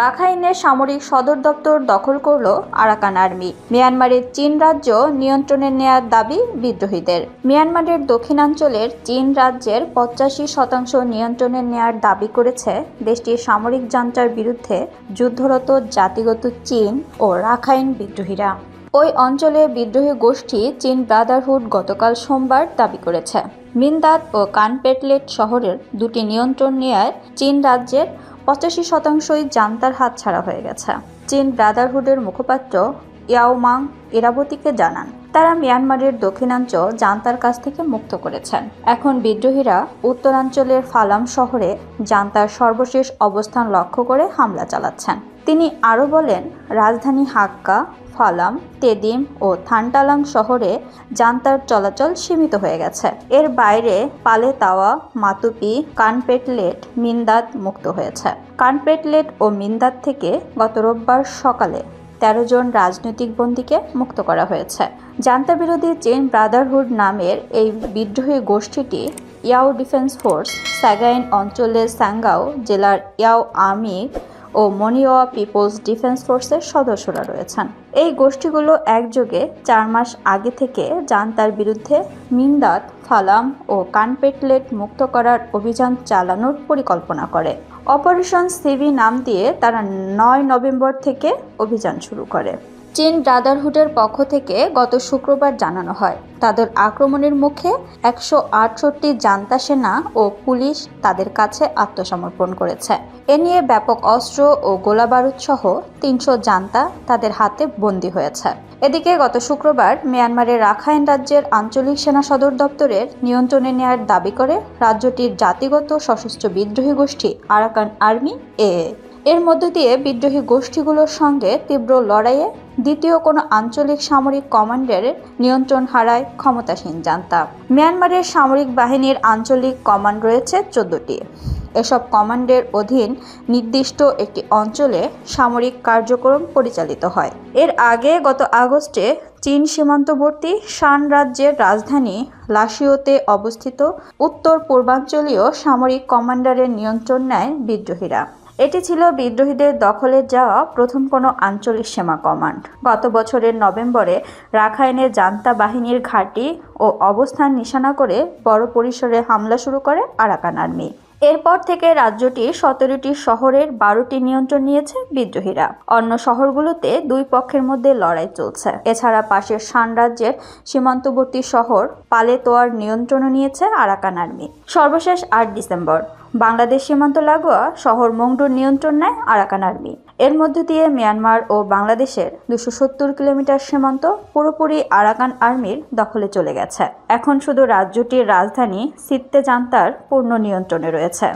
রাখাইনের সামরিক সদর দপ্তর দখল করল আরাকান আর্মি। মিয়ানমারের চীন রাজ্য নিয়ন্ত্রণে নেয়ার দাবি বিদ্রোহীদের। মিয়ানমারের দক্ষিণাঞ্চলের চীন রাজ্যের পঁচাশি শতাংশ নিয়ন্ত্রণে নেয়ার দাবি করেছে দেশটির সামরিক জান্তার বিরুদ্ধে যুদ্ধরত জাতিগত চীন ও রাখাইন বিদ্রোহীরা। ওই অঞ্চলে বিদ্রোহী গোষ্ঠী চীন ব্রাদারহুড গতকাল সোমবার দাবি করেছে। মিন্দাত ও কানপেটলেট শহরের দুটি নিয়ন্ত্রণ নেয়ায় চীন রাজ্যের পঁচাশি শতাংশই জান্তার হাত ছাড়া হয়ে গেছে। চীন ব্রাদারহুডের মুখপাত্র ইয়াওমাং ইরাবতীকে জানান। তারা মিয়ানমারের দক্ষিণাঞ্চল জান্তার কাছ থেকে মুক্ত করেছেন। এখন বিদ্রোহীরা উত্তরাঞ্চলের ফালাম শহরে জান্তার সর্বশেষ অবস্থান লক্ষ্য করে হামলা চালাচ্ছেন। তিনি আরও বলেন, রাজধানী হাক্কা, ফালাম, তেদিম ও থানটালাম শহরে জান্তার চলাচল সীমিত হয়ে গেছে। এর বাইরে পালেতাওয়া, মাতুপি, কানপেটলেট মিন্দাত মুক্ত হয়েছে। কানপেটলেট ও মিন্দাত থেকে গত রোববার সকালে তেরো জন রাজনৈতিক বন্দীকে মুক্ত করা হয়েছে। জান্তা বিরোধী চীন ব্রাদারহুড নামের এই বিদ্রোহী গোষ্ঠীটি ইয়াও ডিফেন্স ফোর্স, স্যাগাইন অঞ্চলের স্যাঙ্গাও জেলার ইয়াও আর্মি ও মনিওয়া পিপলস ডিফেন্স ফোর্সের সদস্যরা রয়েছেন। এই গোষ্ঠীগুলো একযোগে চার মাস আগে থেকে জান্তার বিরুদ্ধে মিন্দাত, ফালাম ও কানপেটলেট মুক্ত করার অভিযান চালানোর পরিকল্পনা করে। অপারেশন সিভি নাম দিয়ে তারা নয় নভেম্বর থেকে অভিযান শুরু করে। চীন ব্রাদারহুডের পক্ষ থেকে গত শুক্রবার জানানো হয়, তাদের আক্রমণের মুখে একশো আটষট্টি জান্তা সেনা ও পুলিশ তাদের কাছে আত্মসমর্পণ করেছে। এ নিয়ে ব্যাপক অস্ত্র ও গোলাবারুদ সহ তিনশো জান্তা তাদের হাতে বন্দী হয়েছে। এদিকে গত শুক্রবার মিয়ানমারের রাখাইন রাজ্যের আঞ্চলিক সেনা সদর দপ্তরের নিয়ন্ত্রণে নেয়ার দাবি করে রাজ্যটির জাতিগত সশস্ত্র বিদ্রোহী গোষ্ঠী আরাকান আর্মি এ। এর মধ্য দিয়ে বিদ্রোহী গোষ্ঠীগুলোর সঙ্গে তীব্র লড়াইয়ে দ্বিতীয় কোনো আঞ্চলিক সামরিক কমান্ডের নিয়ন্ত্রণ হারায় ক্ষমতাসীন জান্তা। মিয়ানমারের সামরিক বাহিনীর আঞ্চলিক কমান্ড রয়েছে চোদ্দটি। এসব কমান্ডের অধীন নির্দিষ্ট একটি অঞ্চলে সামরিক কার্যক্রম পরিচালিত হয়। এর আগে গত আগস্টে চীন সীমান্তবর্তী শান রাজ্যের রাজধানী লাসিওতে অবস্থিত উত্তর পূর্বাঞ্চলীয় সামরিক কমান্ডারের নিয়ন্ত্রণ নেয় বিদ্রোহীরা। এটি ছিল বিদ্রোহীদের দখলে যাওয়া প্রথম কোনো আঞ্চলিক সীমা কমান্ড। গত বছরের নভেম্বরে রাখাইনের জান্তা বাহিনীর ঘাঁটি ও অবস্থান নিশানা করে বড় পরিসরে হামলা শুরু করে আরাকান আর্মি। এরপর থেকে রাজ্যটি সতেরোটি শহরের বারোটি নিয়ন্ত্রণ নিয়েছে বিদ্রোহীরা। অন্য শহরগুলোতে দুই পক্ষের মধ্যে লড়াই চলছে। এছাড়া পাশের শান রাজ্যের সীমান্তবর্তী শহর পালেতোয়ার নিয়ন্ত্রণও নিয়েছে আরাকান আর্মি। সর্বশেষ আট ডিসেম্বর। বাংলাদেশ সীমান্ত লাগোয়া শহর মংডুর নিয়ন্ত্রণ নেয় আরাকান আর্মি। এর মধ্য দিয়ে মিয়ানমার ও বাংলাদেশের দুশো সত্তর কিলোমিটার সীমান্ত পুরোপুরি আরাকান আর্মির দখলে চলে গেছে। এখন শুধু রাজ্যটির রাজধানী সিত্তে জান্তার পূর্ণ নিয়ন্ত্রণে রয়েছে।